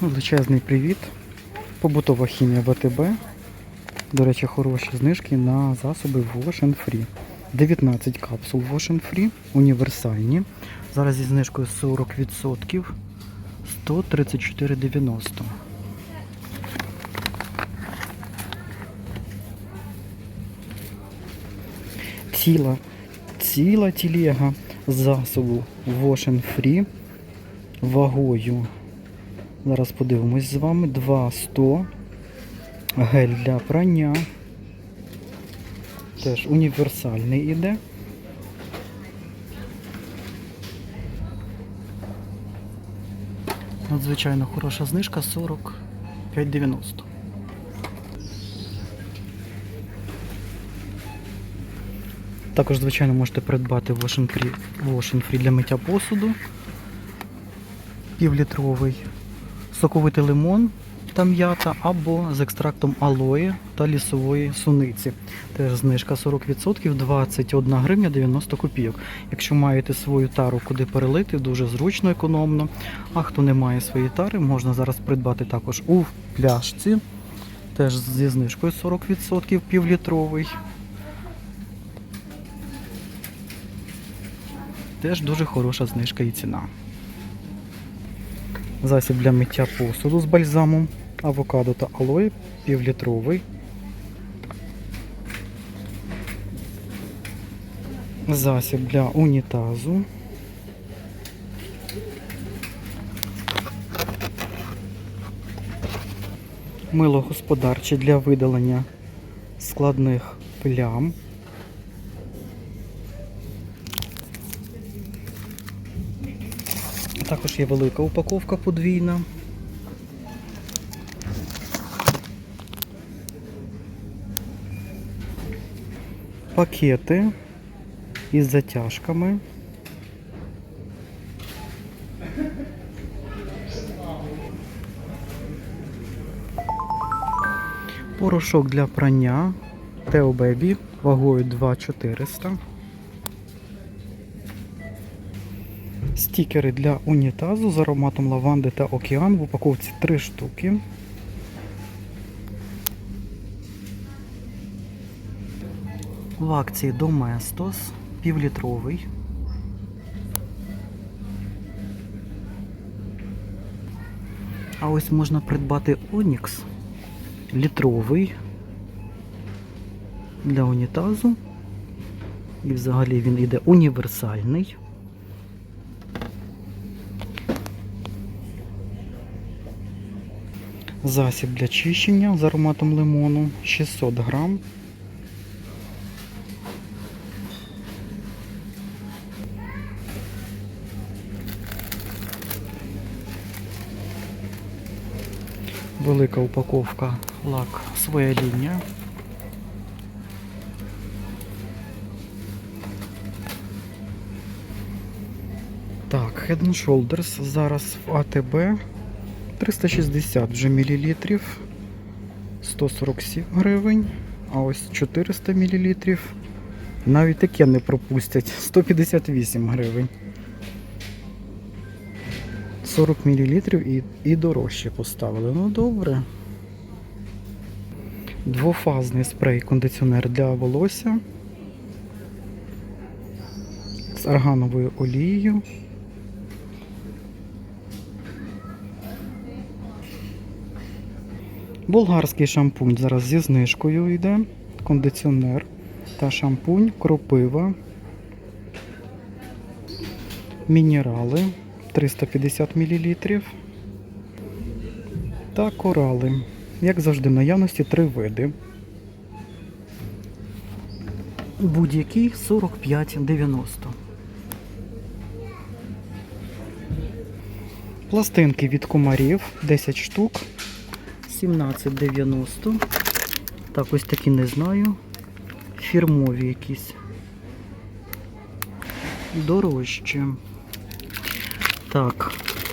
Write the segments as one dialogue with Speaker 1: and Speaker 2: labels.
Speaker 1: Величезний привіт. Побутова хімія ВТБ. До речі, хороші знижки на засоби Wash and Free. 19 капсул Wash and Free, універсальні. Зараз зі знижкою 40%. 134,90. Ціла, ціла тілега засобу Wash Free вагою Зараз подивимось з вами. 2,100. Гель для прання. Теж універсальний іде. Надзвичайно хороша знижка 45,90. Також, звичайно, можете придбати Free для миття посуду. Півлітровий соковитий лимон та м'ята або з екстрактом алої та лісової суниці. Теж знижка 40%, 21 гривня 90 копійок. Якщо маєте свою тару, куди перелити, дуже зручно, економно. А хто не має своєї тари, можна зараз придбати також у пляшці. Теж зі знижкою 40%, півлітровий. Теж дуже хороша знижка і ціна. Засіб для миття посуду з бальзамом, авокадо та алої півлітровий. Засіб для унітазу. Мило господарче для видалення складних плям. Також є велика упаковка подвійна. Пакети із затяжками. Порошок для прання Teo Baby вагою 2400. Стікери для унітазу з ароматом лаванди та океан в упаковці 3 штуки. В акції Domestos півлітровий. А ось можна придбати Onyx літровий для унітазу. І взагалі він іде універсальний. Засіб для чищення з ароматом лимону 600 грам. Велика упаковка лак своя лінія. Так, Head and Shoulders зараз в АТБ 360 вже мілілітрів, 147 гривень, а ось 400 мілілітрів. Навіть таке не пропустять. 158 гривень. 40 мілілітрів і, і дорожче поставили. Ну добре. Двофазний спрей кондиціонер для волосся з аргановою олією. Болгарський шампунь зараз зі знижкою йде. Кондиціонер та шампунь, кропива, мінерали 350 мл та корали. Як завжди, в наявності три види. Будь-який 45,90. Пластинки від комарів 10 штук. 17,90. Так, ось такі не знаю. Фірмові якісь. Дорожче. Так,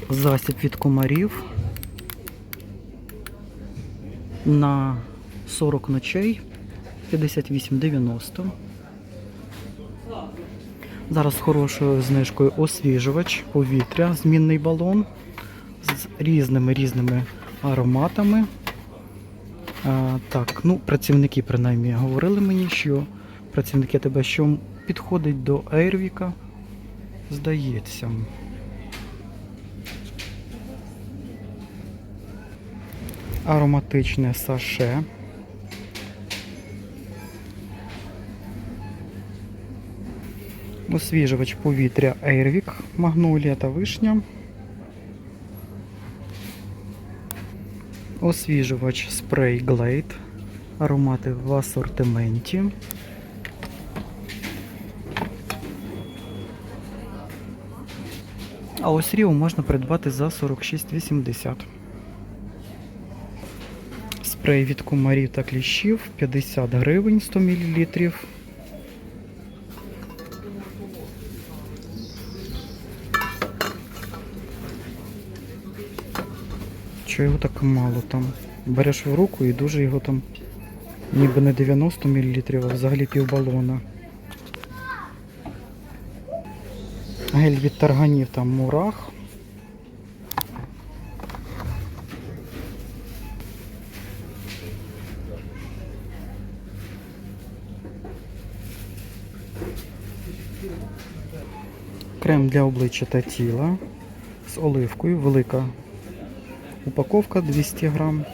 Speaker 1: засіб від комарів. На 40 ночей 58,90. Зараз з хорошою знижкою освіжувач повітря, змінний балон з різними різними ароматами. А, так, ну, працівники принаймні говорили мені, що працівники тебе що підходить до Ейрвіка, здається. Ароматичне саше. Освіжувач повітря Airwick, магнолія та вишня. Освіжувач спрей Glade. Аромати в асортименті. А ось Ріо можна придбати за 46,80. Спрей від кумарів та кліщів 50 гривень 100 мл. Чого його так мало там? Береш в руку і дуже його там ніби не 90 мл, а взагалі півбалона. Гель від тарганів там мурах. Крем для обличчя та тіла з оливкою, велика упаковка 200 грам.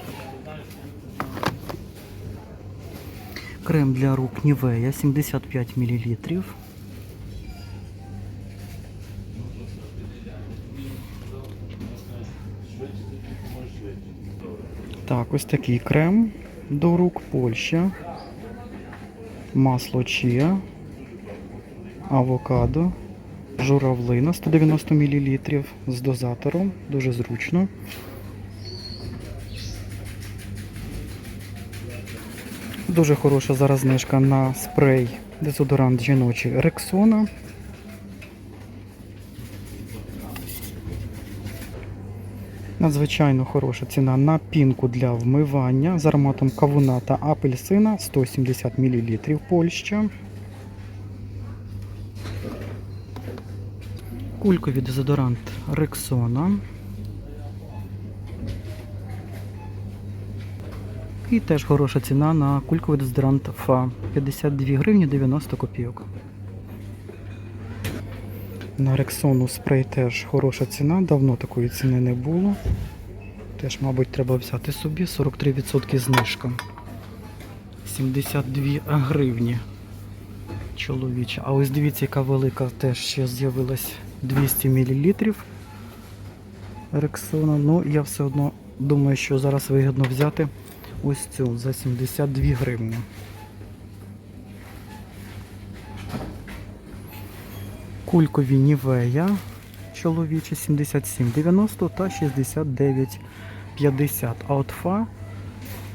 Speaker 1: Крем для рук Нівея 75 мл. Так, ось такий крем до рук Польща. Масло чия, авокадо, журавлина 190 мл з дозатором, дуже зручно. Дуже хороша зараз знижка на спрей дезодорант жіночий Рексона. Надзвичайно хороша ціна на пінку для вмивання з ароматом кавуна та апельсина 170 мл Польща. Кульковий дезодорант Рексона. І теж хороша ціна на кульковий дезодорант ФА 52 гривні 90 копійок. На Рексону спрей теж хороша ціна, давно такої ціни не було. Теж, мабуть, треба взяти собі 43% знижка. 72 гривні чоловіча. А ось дивіться, яка велика теж ще з'явилась 200 мл Рексона. Ну, я все одно думаю, що зараз вигідно взяти ось цю за 72 гривні. Кулькові Нівея чоловічі 77,90 та 69,50. А от фа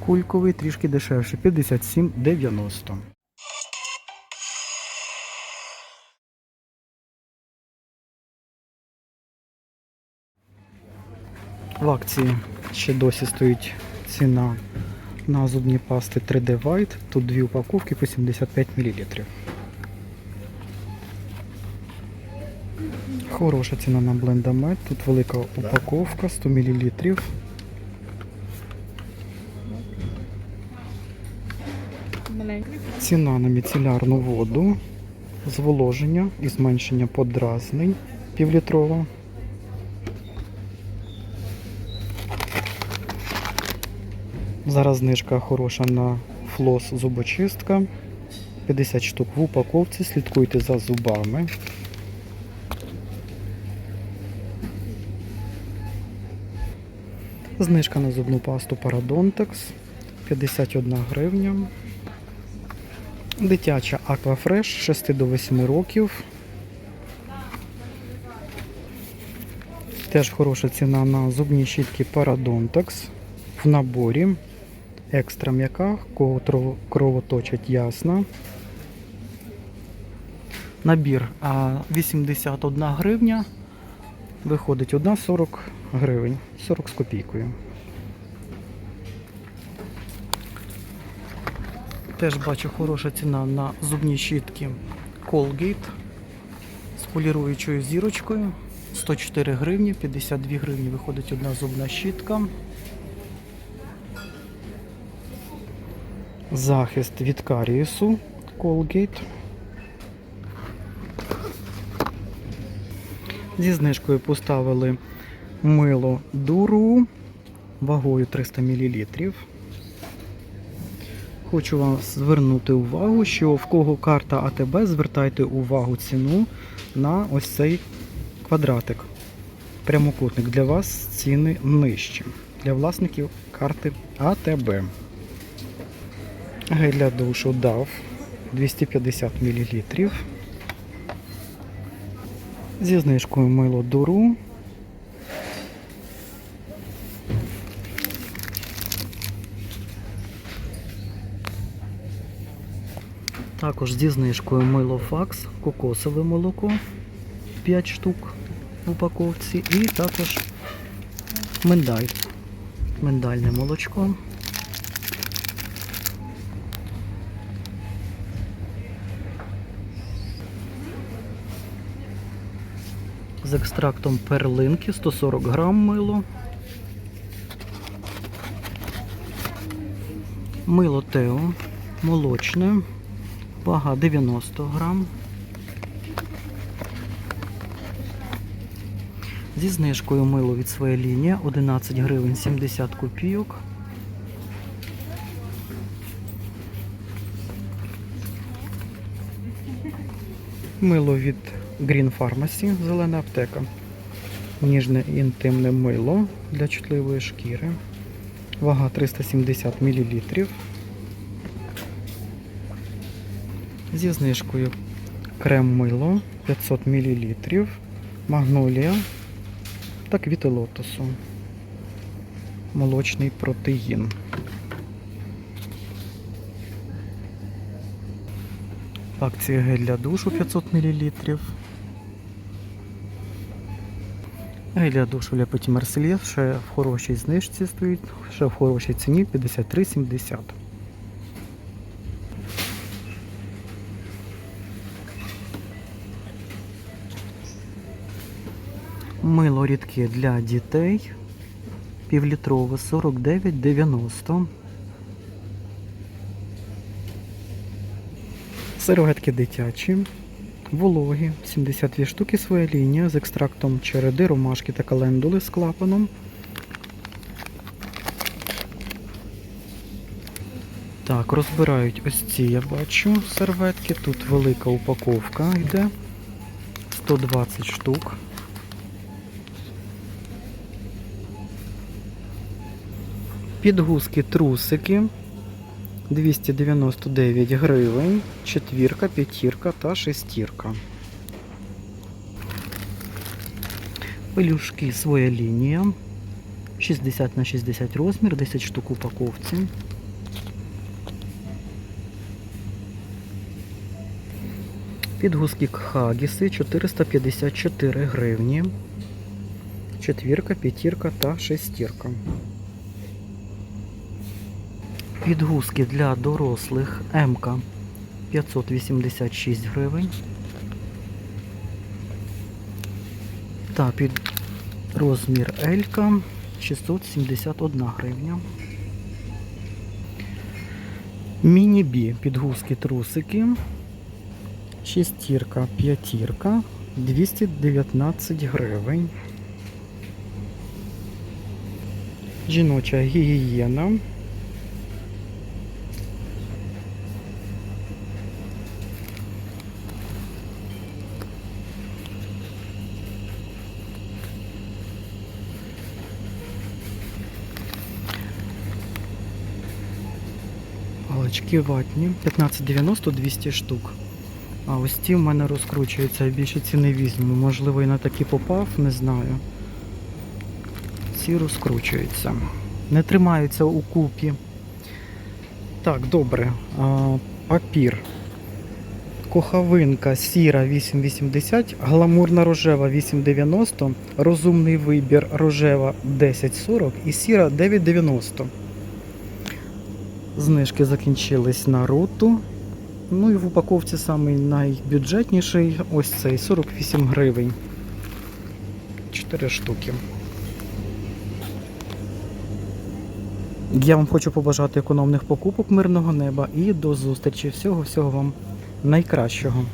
Speaker 1: кульковий трішки дешевше 57,90. В акції ще досі стоїть ціна на зубні пасти 3D White. Тут дві упаковки по 75 мл. Хороша ціна на блендамет. Тут велика упаковка 100 мл. Ціна на міцелярну воду, зволоження і зменшення подразнень півлітрова. Зараз знижка хороша на флос зубочистка. 50 штук в упаковці. Слідкуйте за зубами. Знижка на зубну пасту Parodontax 51 гривня. Дитяча Aquafresh 6 до 8 років. Теж хороша ціна на зубні щітки Parodontax в наборі. Екстра м'яка, кого кровоточить ясна. Набір 81 гривня. Виходить одна 40 гривень. 40 з копійкою. Теж бачу хороша ціна на зубні щітки Colgate з поліруючою зірочкою. 104 гривні, 52 гривні виходить одна зубна щітка. Захист від карієсу Colgate. Зі знижкою поставили мило дуру вагою 300 мл. Хочу вам звернути увагу, що в кого карта АТБ, звертайте увагу ціну на ось цей квадратик. Прямокутник. Для вас ціни нижчі. Для власників карти АТБ. Гель для душу DAV 250 мл. Зі знижкою мило дуру. Також зі знижкою мило факс, кокосове молоко 5 штук в упаковці. І також миндаль. Миндальне молочко. З екстрактом перлинки 140 грам мило. Мило Тео молочне. Вага 90 грам. Зі знижкою мило від своєї лінії 11 гривень 70 копійок. Мило від Green Pharmacy, зелена аптека. Ніжне інтимне мило для чутливої шкіри. Вага 370 мл. Зі знижкою крем мило 500 мл. Магнолія та квіти лотосу. Молочний протеїн. Акція гель для душу 500 мл. Гель для душу для Petit ще в хорошій знижці стоїть, ще в хорошій ціні 53,70. Мило рідке для дітей. Півлітрове 49,90. Серветки дитячі. Вологі. 72 штуки своя лінія з екстрактом череди, ромашки та календули з клапаном. Так, розбирають ось ці, я бачу, серветки. Тут велика упаковка йде. 120 штук. Підгузки трусики 299 гривень, четвірка, п'ятірка та шестірка. Пелюшки своя лінія. 60 на 60 розмір, 10 штук упаковці. Підгузки Хагіси 454 гривні. Четвірка, п'ятірка та шестірка. Підгузки для дорослих МК 586 гривень. Та під розмір Елька 671 гривня. Міні-бі підгузки трусики. Шестірка, п'ятірка 219 гривень. Жіноча гігієна Галочки ватні. 15,90 200 штук. А ось ті в мене розкручуються, я більше ці не візьму. Можливо, і на такі попав, не знаю. Ці розкручуються. Не тримаються у купі. Так, добре. А, папір. Кохавинка сіра 8,80, гламурна рожева 8,90, розумний вибір рожева 10,40 і сіра 9,90. Знижки закінчились на роту. Ну і в упаковці самий найбюджетніший ось цей 48 гривень. 4 штуки. Я вам хочу побажати економних покупок, мирного неба і до зустрічі. Всього всього вам найкращого.